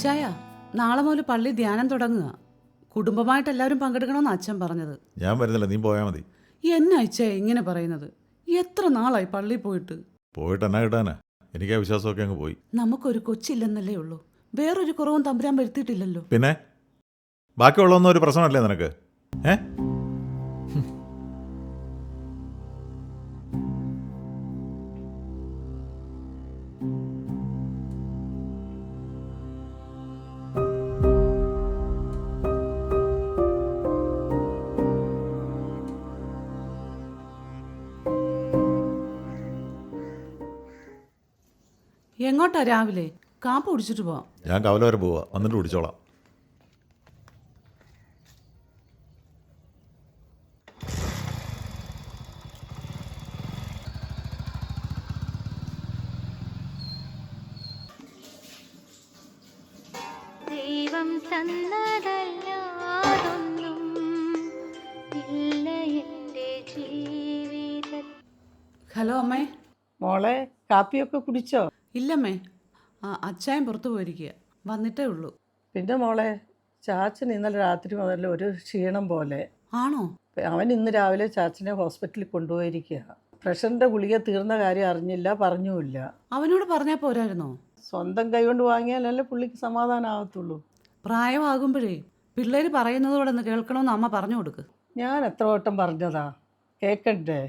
ഇച്ചായ നാളെ മുതൽ പള്ളി ധ്യാനം തുടങ്ങുക. കുടുംബമായിട്ട് എല്ലാവരും പങ്കെടുക്കണമെന്ന് അച്ഛൻ പറഞ്ഞത്. ഞാൻ വരുന്നില്ല നീ പോയാൽ മതി. എന്നെ അച്ചായ ഇങ്ങനെ പറയുന്നത്? എത്ര നാളായി പള്ളി പോയിട്ട്? പോയിട്ട് എന്നാ കിട്ടാനാ? എനിക്ക് ആ വിശ്വാസമൊക്കെ അങ്ങ് പോയി. നമുക്കൊരു കൊച്ചില്ലെന്നല്ലേ ഉള്ളൂ. വേറൊരു കുറവും തമ്പുരാൻ വരുത്തിയിട്ടില്ലല്ലോ. പിന്നെ? ബാക്കിയുള്ളതൊന്നും ഒരു പ്രശ്നമല്ലേ നിനക്ക്? ഏ? എങ്ങോട്ടാ രാവിലെ? കാപ്പ് കുടിച്ചിട്ട് പോവാം. ഞാൻ കവല വരെ പോവാ. വന്നിട്ട് കുടിച്ചോളാം. ദൈവം തന്നതല്ലാതൊന്നും ഇല്ല എന്റെ ജീവിത ഹലോ അമ്മേ. മോളെ കാപ്പിയൊക്കെ കുടിച്ചോ? ഇല്ലമ്മേ. അച്ഛായൻ അച്ചായൻ പുറത്തു പോയിരിക്കുക വന്നിട്ടേ ഉള്ളൂ. പിന്നെ മോളെ ചാച്ചൻ ഇന്നലെ രാത്രി മുതൽ ഒരു ക്ഷീണം പോലെ. ആണോ? അവൻ ഇന്ന് രാവിലെ ചാച്ചനെ ഹോസ്പിറ്റലിൽ കൊണ്ടുപോയിരിക്കുക പ്രഷറിന്റെ ഗുളിക തീർന്ന കാര്യം അറിഞ്ഞില്ല പറഞ്ഞുമില്ല. അവനോട് പറഞ്ഞാൽ പോരായിരുന്നോ? സ്വന്തം കൈകൊണ്ട് വാങ്ങിയാലല്ലേ പുള്ളിക്ക് സമാധാനമാകത്തുള്ളൂ പ്രായമാകുമ്പോഴേ പിള്ളേർ പറയുന്നത് കൂടെ ഒന്ന് കേൾക്കണമെന്ന് അമ്മ പറഞ്ഞു കൊടുക്ക്. ഞാൻ എത്ര വട്ടം പറഞ്ഞതാ? കേൾക്കണ്ടേ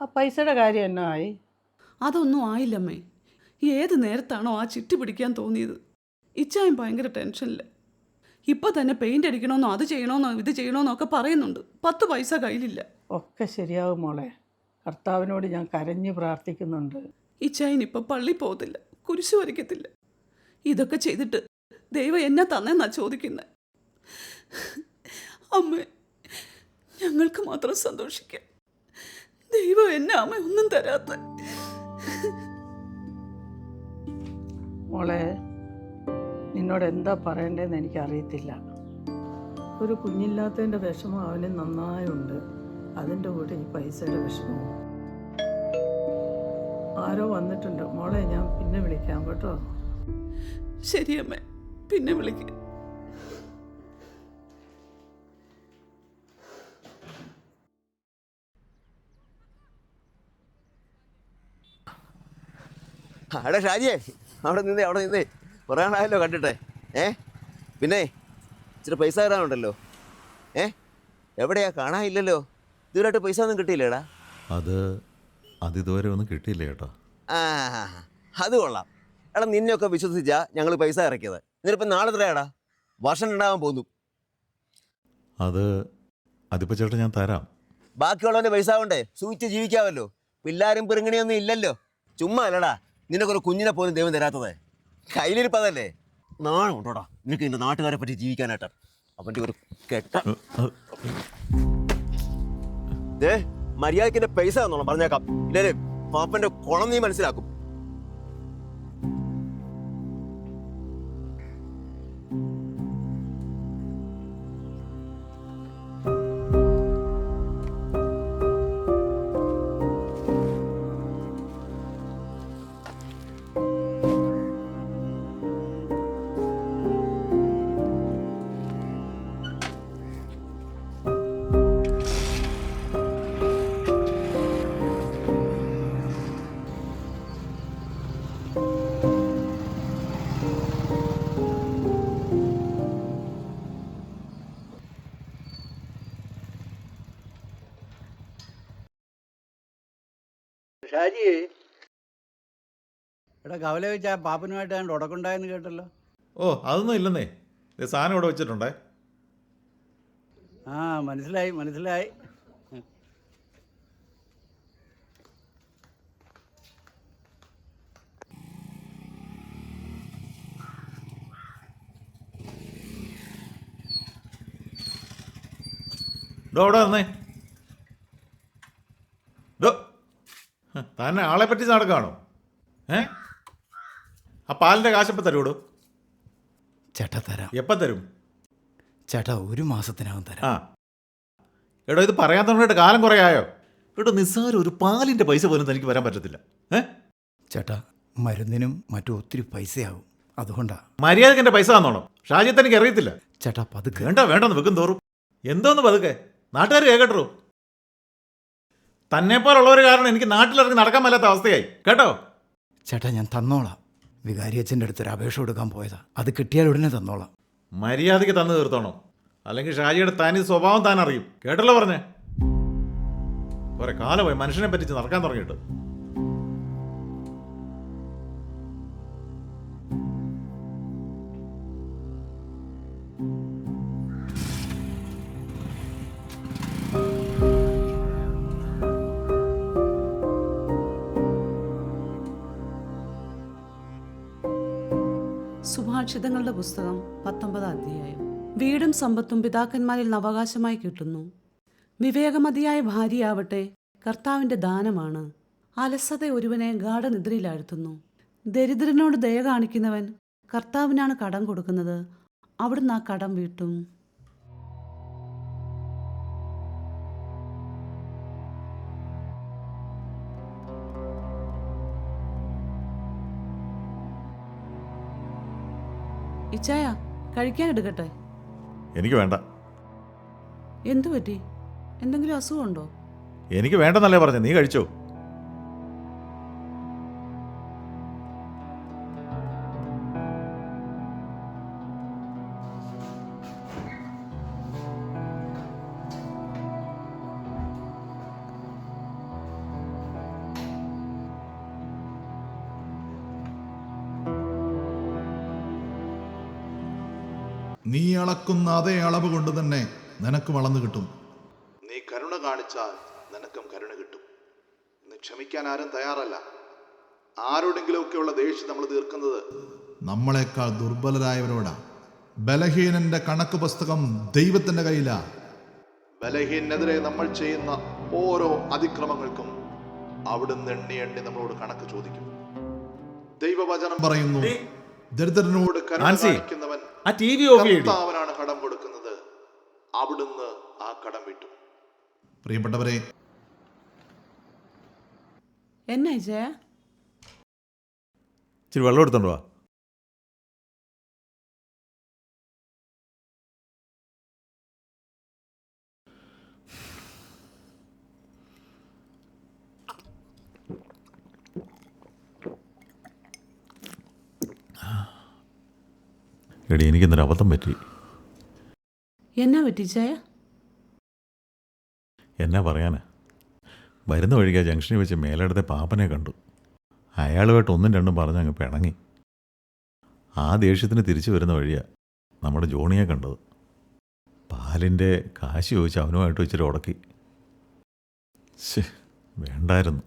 ആ പൈസയുടെ കാര്യം എന്നായി അതൊന്നും ആയില്ലമ്മേ. ഏത് നേരത്താണോ ആ ചിട്ടി പിടിക്കാൻ തോന്നിയത്? ഇച്ചായും ഭയങ്കര ടെൻഷനില്ല ഇപ്പൊ തന്നെ പെയിന്റ് അടിക്കണമെന്നോ അത് ചെയ്യണമെന്നോ ഇത് ചെയ്യണമെന്നോ ഒക്കെ പറയുന്നുണ്ട്. പത്ത് പൈസ കയ്യിലില്ല. ഒക്കെ ശരിയാവും മോളെ. കർത്താവിനോട് ഞാൻ കരഞ്ഞു പ്രാർത്ഥിക്കുന്നുണ്ട്. ഇച്ചായൻ ഇപ്പൊ പള്ളി പോകത്തില്ല. കുരിശു വരയ്ക്കത്തില്ല. ഇതൊക്കെ ചെയ്തിട്ട് ദൈവം എന്നെ തന്നെന്നാ ചോദിക്കുന്നത് അമ്മ ഞങ്ങൾക്ക് മാത്രം സന്തോഷിക്കാം. ദൈവം എന്നെ അമ്മ ഒന്നും തരാത്ത മോളെ നിന്നോട് എന്താ പറയണ്ടതെന്ന് എനിക്കറിയത്തില്ല. ഒരു കുഞ്ഞില്ലാത്തതിന്റെ വിഷമം അവന് നന്നായുണ്ട്. അതിന്റെ കൂടെ ഈ പൈസയുടെ വിഷമവും. ആരോ വന്നിട്ടുണ്ട്. മോളെ ഞാൻ പിന്നെ വിളിക്കാം കേട്ടോ. ശരിയമ്മ അമ്മേ പിന്നെ വിളിക്ക. അവിടെ ഷാജിയെ. അവിടെ നിന്നേ അവിടെ നിന്നേ. കുറേ ആളായല്ലോ കണ്ടിട്ടെ. ഏ? പിന്നെ ഇച്ചിരി പൈസ തരാനുണ്ടല്ലോ. ഏ? എവിടെയാ? കാണാനില്ലല്ലോ. ഇതുവരെയായിട്ട് പൈസ ഒന്നും കിട്ടിയില്ലേടാ? അത് അത് ഇതുവരെ ഒന്നും കിട്ടിയില്ല കേട്ടോ ആ അത് കൊള്ളാം. എടാ നിന്നെയൊക്കെ വിശ്വസിച്ചാ ഞങ്ങൾ പൈസ ഇറക്കിയത്. എന്നിട്ടിപ്പം നാളെ എത്രയാടാ? വർഷം ഉണ്ടാകാൻ പോന്നു അത് അതിപ്പോൾ ചേട്ടാ ഞാൻ തരാം. ബാക്കിയുള്ളവന്റെ പൈസ കൊണ്ടേ സൂചിച്ച് ജീവിക്കാമല്ലോ പിള്ളാരും പെരുങ്ങണിയൊന്നും ഇല്ലല്ലോ. ചുമ്മാ അല്ലടാ. നിനക്കൊരു കുഞ്ഞിനെ പോലും ദൈവം തരാത്തത്? കയ്യിലിരിപ്പതല്ലേ? നാണം ഉണ്ടോടാ? നിനക്ക് നിന്റെ നാട്ടുകാരെ പറ്റി ജീവിക്കാനായിട്ട്. അവന്റെ ഒരു കെട്ട മര്യാദയ്ക്ക് എന്റെ പൈസ തന്നോളാം പറഞ്ഞേക്കാം. ഇല്ലേ പാപ്പന്റെ കുളം നീ മനസ്സിലാക്കും. എടാ കവല വെച്ച് ആ പാപ്പനുമായിട്ട് ഞാൻ ഉടക്കുണ്ടായെന്ന് കേട്ടല്ലോ. ഓ അതൊന്നും ഇല്ലെന്നേ. സാധനം ഇവിടെ വെച്ചിട്ടുണ്ടേ. ആ മനസ്സിലായി മനസ്സിലായി. ഡോ അവിടെ വന്നേ? ഡോ. തന്നെ ആളെ പറ്റി നടക്കാണോ? ഏ? ആ പാലിന്റെ കാശപ്പം തരൂടോ ചേട്ടാ തരാം. എപ്പം തരും? ചേട്ടാ ഒരു മാസത്തിനകം തരാം. ആ. എടോ ഇത് പറയാൻ തുടങ്ങിയിട്ട് കാലം കുറയായോ? ആയോ എടോ നിസ്സാരം ഒരു പാലിന്റെ പൈസ പോലും തനിക്ക് വരാൻ പറ്റത്തില്ല. ഏ? ചേട്ടാ മരുന്നിനും മറ്റും ഒത്തിരി പൈസയാവും. അതുകൊണ്ടാ. മര്യാദയ്ക്ക് എന്റെ പൈസ തന്നോണം. ഷാജിത്ത് എനിക്ക് അറിയത്തില്ല. ചേട്ടാ പതുക്കെ. വേണ്ട വേണ്ടെന്ന് വെക്കും തോറും. എന്തോന്ന് പതുക്കെ? നാട്ടുകാർ കേൾക്കട്ടോ തന്നെപ്പോലുള്ളവർ കാരണം എനിക്ക് നാട്ടിലിറങ്ങി നടക്കാൻ മേലാത്ത അവസ്ഥയായി. കേട്ടോ? ചേട്ടാ ഞാൻ തന്നോളാം. വികാരി അച്ഛന്റെ അടുത്തൊരു അപേക്ഷ കൊടുക്കാൻ പോയതാ. അത് കിട്ടിയാൽ ഉടനെ തന്നോളാം. മര്യാദയ്ക്ക് തന്നു തീർത്തോണം. അല്ലെങ്കിൽ ഷാജിയുടെ തനി സ്വഭാവം താൻ അറിയും. കേട്ടല്ലോ പറഞ്ഞേ? കുറെ കാലമായി മനുഷ്യനെ പറ്റിച്ച് നടക്കാൻ തുടങ്ങിയിട്ട്. സുഭാഷിതങ്ങളുടെ പുസ്തകം പത്തൊമ്പതാം അധ്യായം. വീടും സമ്പത്തും പിതാക്കന്മാരിൽ നിന്ന് അവകാശമായി കിട്ടുന്നു. വിവേകമതിയായ ഭാര്യയാവട്ടെ കർത്താവിന്റെ ദാനമാണ്. അലസത ഒരുവനെ ഗാഠനിദ്രയിലാഴ്ത്തുന്നു ദരിദ്രനോട് ദയ കാണിക്കുന്നവൻ കർത്താവിനാണ് കടം കൊടുക്കുന്നത്. അവിടുന്ന് ആ കടം വീട്ടും. ഇച്ചായ കഴിക്കാൻ എടുക്കട്ടെ എനിക്ക് വേണ്ട. എന്തു പറ്റി എന്തെങ്കിലും അസുഖമുണ്ടോ? എനിക്ക് വേണ്ടെന്നല്ലേ പറഞ്ഞു നീ കഴിച്ചോ? നീ അളക്കുന്ന അതേ അളവ് കൊണ്ട് തന്നെ നിനക്ക് വളർന്നു കിട്ടും. നീ കരുണ കാണിച്ചാൽ നിനക്കും കരുണ കിട്ടും. ഇന്ന് ക്ഷമിക്കാൻ ആരും തയ്യാറല്ല. ആരോടെങ്കിലുമൊക്കെയുള്ള ദേഷ്യം നമ്മൾ തീർക്കുന്നത് നമ്മളെക്കാൾ ദുർബലരായവരോടാ. ബലഹീനന്റെ കണക്ക് പുസ്തകം ദൈവത്തിന്റെ കയ്യിലാ. ബലഹീനെതിരെ നമ്മൾ ചെയ്യുന്ന ഓരോ അതിക്രമങ്ങൾക്കും അവിടുന്ന് എണ്ണി എണ്ണി നമ്മളോട് കണക്ക് ചോദിക്കും. ദൈവവചനം പറയുന്നു. ദരിദ്രനോട് കരുണ കാണിക്കുന്നവൻ ആ ടി വി ഓഫ് കർത്താവിനാണ് കടം കൊടുക്കുന്നത്. അവിടുന്ന് ആ കടം വിട്ടു. പ്രിയപ്പെട്ടവരെ എന്നാ ഇച്ചയ ഇച്ചിരി വെള്ളം എടുത്തോണ്ട് വാ. എടി എനിക്കിന്നൊരു അബദ്ധം പറ്റി. എന്നാ പറ്റി ചായ? എന്നാ പറയാനാ? വരുന്ന വഴിക്ക് ആ ജംഗ്ഷനിൽ വെച്ച് മേലെടുത്ത പാപ്പനെ കണ്ടു. അയാളുമായിട്ട് ഒന്നും രണ്ടും പറഞ്ഞ് അങ്ങ് പിണങ്ങി. ആ ദേഷ്യത്തിന് തിരിച്ചു വരുന്ന വഴിയാ നമ്മുടെ ജോണിയെ കണ്ടത്. പാലിന്റെ കാശ് ചോദിച്ച് അവനുമായിട്ട് ഇച്ചിരി ഉടക്കി. വേണ്ടായിരുന്നു.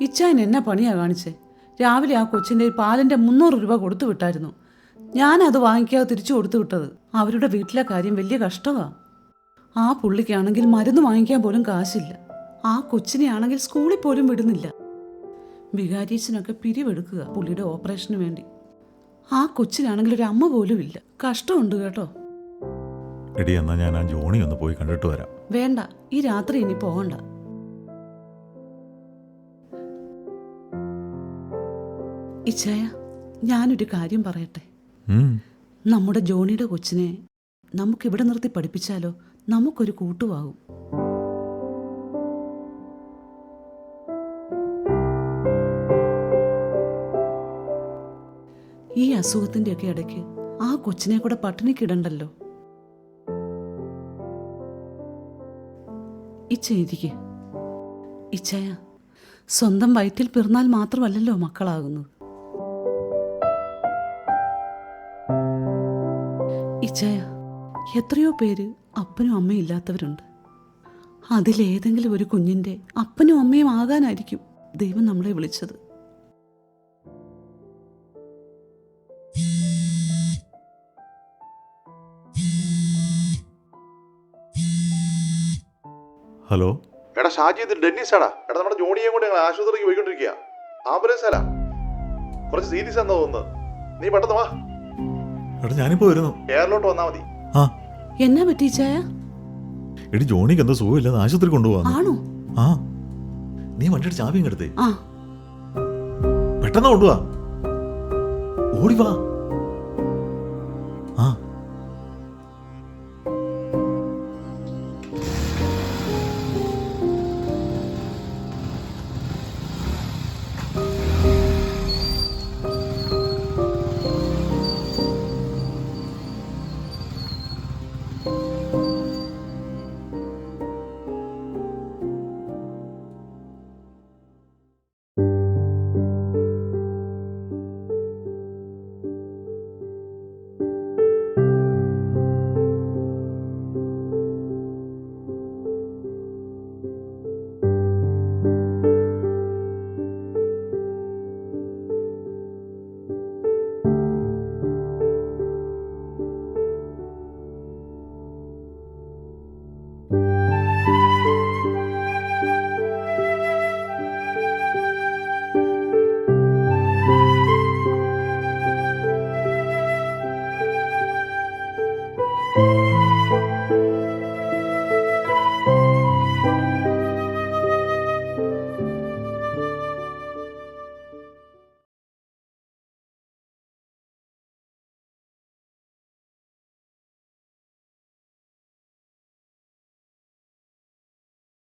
ഇച്ചാൻ എന്നാ പണിയാ കാണിച്ചേ? രാവിലെ ആ കൊച്ചിന്റെ പാലിന്റെ മുന്നൂറ് രൂപ കൊടുത്തു വിട്ടായിരുന്നു. ഞാനത് വാങ്ങിക്കാതെ തിരിച്ചു കൊടുത്തു വിട്ടത്. അവരുടെ വീട്ടിലെ കാര്യം വലിയ കഷ്ടമാ ആ പുള്ളിക്കാണെങ്കിൽ മരുന്ന് വാങ്ങിക്കാൻ പോലും കാശില്ല. ആ കൊച്ചിനെ ആണെങ്കിൽ സ്കൂളിൽ പോലും വിടുന്നില്ല. വികാരീച്ചനൊക്കെ പിരിവെടുക്കുക പുള്ളിയുടെ ഓപ്പറേഷന് വേണ്ടി. ആ കൊച്ചിനാണെങ്കിൽ ഒരു അമ്മ പോലും ഇല്ല. കഷ്ടമുണ്ട് കേട്ടോ. എടി എന്നാ ഞാൻ ആ ജോണി ഒന്ന് പോയി കണ്ടിട്ട് വരാം. വേണ്ട ഈ രാത്രി ഇനി പോകണ്ട. ഇച്ചായ ഞാനൊരു കാര്യം പറയട്ടെ. നമ്മുടെ ജോണിയുടെ കൊച്ചിനെ നമുക്ക് ഇവിടെ നിർത്തി പഠിപ്പിച്ചാലോ? നമുക്കൊരു കൂട്ടുവാകും. ഈ അസുഖത്തിന്റെ ഒക്കെ ഇടയ്ക്ക് ആ കൊച്ചിനെ കൂടെ പട്ടിണിക്കിടണ്ടല്ലോ. ഇച്ചയിരിക്കെ ഇച്ചയ സ്വന്തം വയറ്റിൽ പിറന്നാൽ മാത്രമല്ലല്ലോ മക്കളാകുന്നത്. ഇച്ചയ എത്രയോ പേര് അപ്പനും അമ്മയും ഇല്ലാത്തവരുണ്ട്. അതിലേതെങ്കിലും ഒരു കുഞ്ഞിന്റെ അപ്പനും അമ്മയും ആകാനായിരിക്കും ദൈവം നമ്മളെ വിളിച്ചത്. ഹലോ? എടാ ഷാജി ഇത് ഡെന്നിസാടാ. എടാ നമ്മുടെ ജോണിയെ കൊണ്ട് ഞങ്ങൾ ആശുപത്രിക്ക് പോയിക്കൊണ്ടിരിക്കുക ആംബുലൻസ് അല്ല കുറച്ച് സീരിയസ് ആണെന്ന് തോന്നുന്നത്. നീ പെട്ടെന്ന് വാ. എടാ ഞാനിപ്പോ വരുന്നു. എയറിലോട്ട് വന്നാ മതി. ആ. എന്നാ പറ്റി ചായ എടി ജോണിക്ക് എന്താ സുഖമില്ലാതെ ആശുപത്രി കൊണ്ടുപോകാന്ന് ആണോ? ആ. നീ വണ്ടിയുടെ ചാവിയും കെടുത്തേ ആ. പെട്ടെന്ന് കൊണ്ടുപോവാ ഓടി വാ.